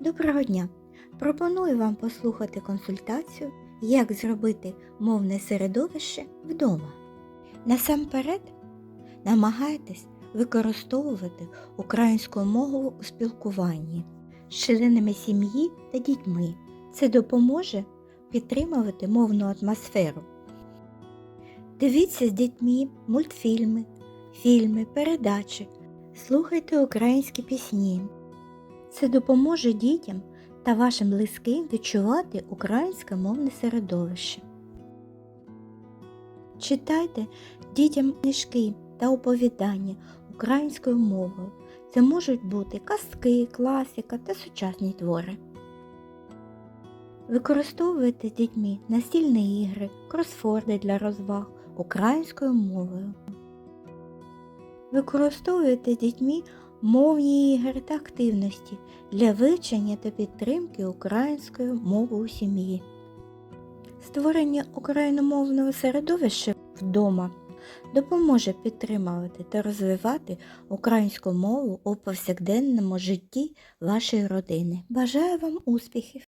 Доброго дня! Пропоную вам послухати консультацію, як зробити мовне середовище вдома. Насамперед, намагайтесь використовувати українську мову у спілкуванні з членами сім'ї та дітьми. Це допоможе підтримувати мовну атмосферу. Дивіться з дітьми мультфільми, фільми, передачі, слухайте українські пісні. Це допоможе дітям та вашим близьким відчувати українське мовне середовище. Читайте дітям книжки та оповідання українською мовою. Це можуть бути казки, класика та сучасні твори. Використовуйте з дітьми настільні ігри, кросфорди для розваг українською мовою. Використовуйте з дітьми мовні ігри та активності для вивчення та підтримки української мови у сім'ї. Створення україномовного середовища вдома допоможе підтримувати та розвивати українську мову у повсякденному житті вашої родини. Бажаю вам успіхів!